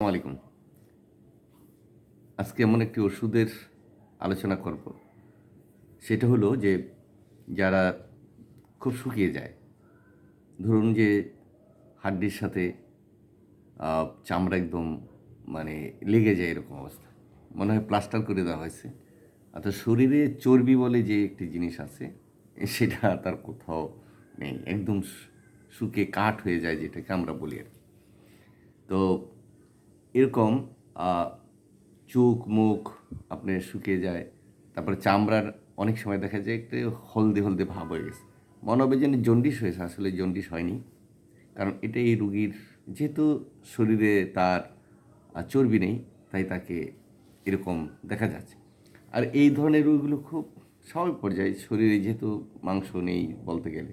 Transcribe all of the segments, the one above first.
আলাইকুম। আজকে এমন একটি ওষুধের আলোচনা করব। সেটা হলো যে যারা খুব শুকিয়ে যায়, ধরুন যে হাড্ডির সাথে চামড়া একদম মানে লেগে যায় এরকম অবস্থা। মনে হয় প্লাস্টার করে দেওয়া হয়েছে। অর্থাৎ শরীরে চর্বি বলে যে একটি জিনিস আছে, সেটা তার কোথাও নেই। একদম শুকে কাঠ হয়ে যায়, যেটাকে আমরা বলি আর কি। তো এরকম চোখ, মুখ আপনার শুকিয়ে যায়, তারপরে চামড়ার অনেক সময় দেখা যায় একটু হলদে হলদে ভাব হয়ে গেছে। মনে হবে যেন জন্ডিস হয়েছে, আসলে জন্ডিস হয়নি। কারণ এটা এই রুগীর, যেহেতু শরীরে তার চর্বি নেই, তাই তাকে এরকম দেখা যাচ্ছে। আর এই ধরনের রোগগুলো খুব স্বাভাবিক পর্যায়ে, শরীরে যেহেতু মাংস নেই বলতে গেলে,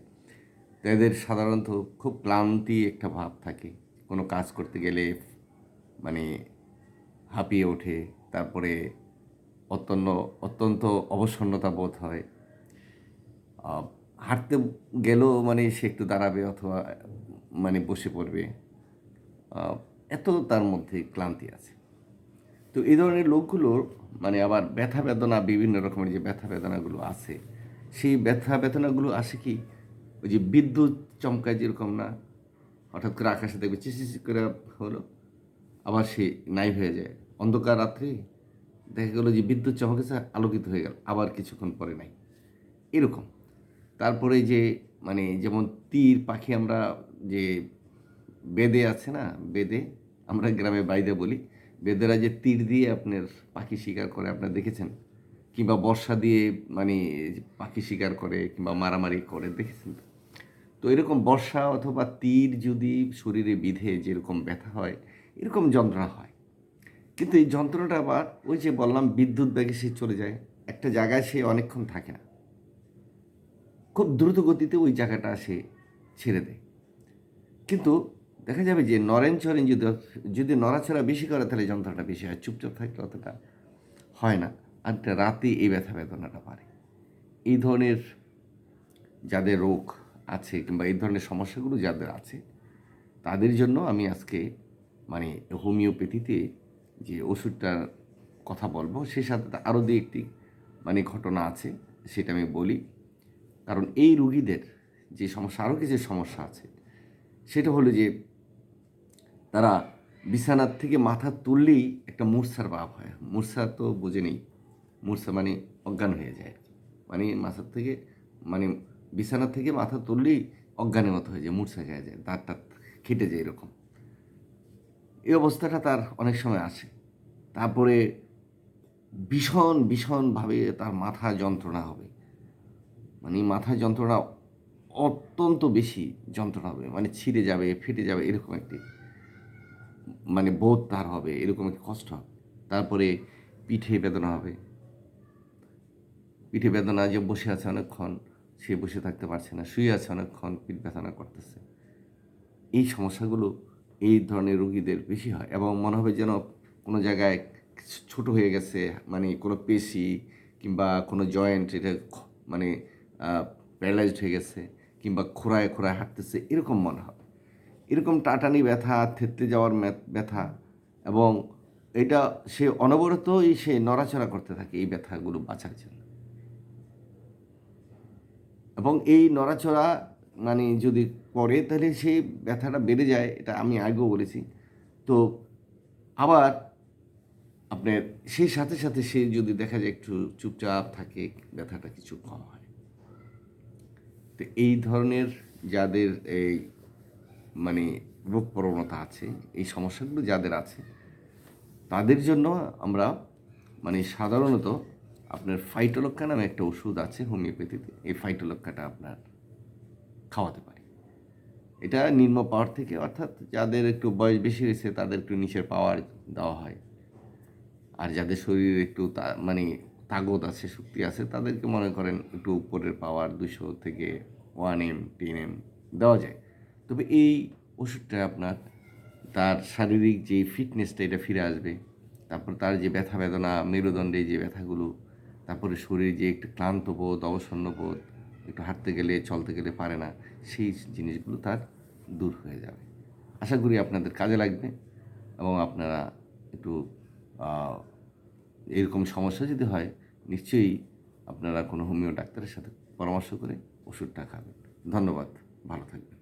তাদের সাধারণত খুব ক্লান্তি একটা ভাব থাকে। কোনো কাজ করতে গেলে মানে হাঁপিয়ে ওঠে, তারপরে অত্যন্ত অত্যন্ত অবসন্নতা বোধ হয়। হাঁটতে গেলেও মানে সে একটু দাঁড়াবে অথবা মানে বসে পড়বে। এত তার মধ্যে ক্লান্তি আছে। তো এই ধরনের লোকগুলোর মানে আবার ব্যথা বেদনা, বিভিন্ন রকমের যে ব্যথা বেদনাগুলো আছে, সেই ব্যথা বেদনাগুলো আসে কি? ওই যে বিদ্যুৎ চমকায় যেরকম না? হঠাৎ করে আকাশে দেখবে চিসি করে হলো। আবার সে নাই হয়ে যায়। অন্ধকার রাত্রে দেখা গেলো যে বিদ্যুৎ চমকেছে আলোকিত হয়ে গেল, আবার কিছুক্ষণ পরে নাই। এরকম। তারপরে যে মানে যেমন তীর, পাখি আমরা যে বেদে আছে না, বেদে আমরা গ্রামে বাইদে বলি, বেদেরা যে তীর দিয়ে আপনার পাখি শিকার করে, আপনারা দেখেছেন? কিংবা বর্ষা দিয়ে মানে পাখি শিকার করে, কিংবা মারামারি করে, দেখেছেন? তো এরকম বর্ষা অথবা তীর যদি শরীরে বিধে যেরকম ব্যথা হয় এরকম যন্ত্রণা হয়। কিন্তু এই যন্ত্রণাটা আবার ওই যে বললাম বিদ্যুৎ ব্যাগে সে চলে যায়, একটা জায়গায় সে অনেকক্ষণ থাকে না। খুব দ্রুত গতিতে ওই জায়গাটা সে ছেড়ে দেয়। কিন্তু দেখা যাবে যে নরেন চরেন যদি যদি নড়াচড়া বেশি করে তাহলে যন্ত্রণাটা বেশি হয়, চুপচাপ থাকলে অতটা হয় না। আর রাতে এই ব্যথা বেদনাটা বাড়ে। এই ধরনের যাদের রোগ আছে কিংবা এই ধরনের সমস্যাগুলো যাদের আছে, তাদের জন্য আমি আজকে মানে হোমিওপ্যাথিতে যে ওষুধটার কথা বলব, সে সাথে আরও দু একটি মানে ঘটনা আছে, সেটা আমি বলি। কারণ এই রুগীদের যে সমস্যা, আরও কিছু সমস্যা আছে, সেটা হলো যে তারা বিছানার থেকে মাথা তুললেই একটা মূর্ছার ভাব হয়। মূর্ছা তো বোঝে নেই। মূর্ছা মানে অজ্ঞান হয়ে যায়। মানে মাথার থেকে মানে বিছানার থেকে মাথা তুললেই অজ্ঞানের মতো হয়ে যায়, মূর্ছা খেয়ে যায়, দাঁত টাত খেটে যায় এরকম। এই অবস্থাটা তার অনেক সময় আসে তারপরে ভীষণ, ভীষণভাবে তার মাথা যন্ত্রণা হবে। মানে মাথা যন্ত্রণা অত্যন্ত বেশি যন্ত্রণা হবে। মানে ছিঁড়ে যাবে, ফেটে যাবে, এরকম একটি মানে বোধ তার হবে, এরকম একটি কষ্ট হবে। তারপরে পিঠে বেদনা হবে। পিঠে বেদনা যে বসে আছে অনেকক্ষণ, সে বসে থাকতে পারছে না, শুয়ে আছে অনেকক্ষণ, পিঠ বেদনা করতেছে। এই সমস্যাগুলো এই ধরনের রোগীদের বেশি হয় এবং মনে হবে যেন কোনো জায়গায় ছোট হয়ে গেছে মানে কোনো পেশি কিংবা কোনো জয়েন্ট এটা মানে প্যারালাইজড হয়ে গেছে কিংবা খোড়ায় খোড়ায় হাঁটতেছে, এরকম মনে হবে এরকম টাটানি ব্যথা, থেতলে যাওয়ার ব্যথা এবং এটা সে অনবরতই সে নড়াচড়া করতে থাকে এই ব্যথাগুলো বাঁচার জন্য। এবং এই নড়াচড়া মানে যদি করে, তাহলে সেই ব্যথাটা বেড়ে যায়, এটা আমি আগেও বলেছি। তো আবার আপনার সেই সাথে সাথে সে যদি দেখা যায় একটু চুপচাপ থাকে, ব্যথাটা কিছু কম হয়। তো এই ধরনের যাদের এই মানে রোগ প্রবণতা আছে, এই সমস্যাগুলো যাদের আছে, তাদের জন্য আমরা মানে সাধারণত আপনার ফাইটোলক্কা নামে একটা ওষুধ আছে হোমিওপ্যাথিতে। এই ফাইটোলক্কাটা আপনার খাওয়াতে পারি। এটা নিম্ন পাওয়ার থেকে অর্থাৎ যাদের একটু বয়স বেশি হয়েছে তাদের একটু নিচের পাওয়ার দেওয়া হয়। আর যাদের শরীরে একটু মানে তাগত আছে, শক্তি আছে, তাদেরকে মনে করেন একটু উপরের পাওয়ার দুশো থেকে ওয়ান এম, টেন এম দেওয়া যায়। তবে এই ওষুধটা আপনার, তার শারীরিক যে ফিটনেসটা, এটা ফিরে আসবে। তারপর তার যে ব্যথা বেদনা মেরুদণ্ডে যে ব্যথাগুলো, তারপরে শরীর যে একটু ক্লান্ত বোধ, অবসন্ন বোধ একটু হাঁটতে গেলে, চলতে গেলে পারে না, সেই জিনিসগুলো তার দূর হয়ে যাবে। আশা করি আপনাদের কাজে লাগবে এবং আপনারা একটু এরকম সমস্যা যদি হয়, নিশ্চয়ই আপনারা কোনো হোমিও ডাক্তারের সাথে পরামর্শ করে ওষুধটা খাবেন। ধন্যবাদ, ভালো থাকবেন।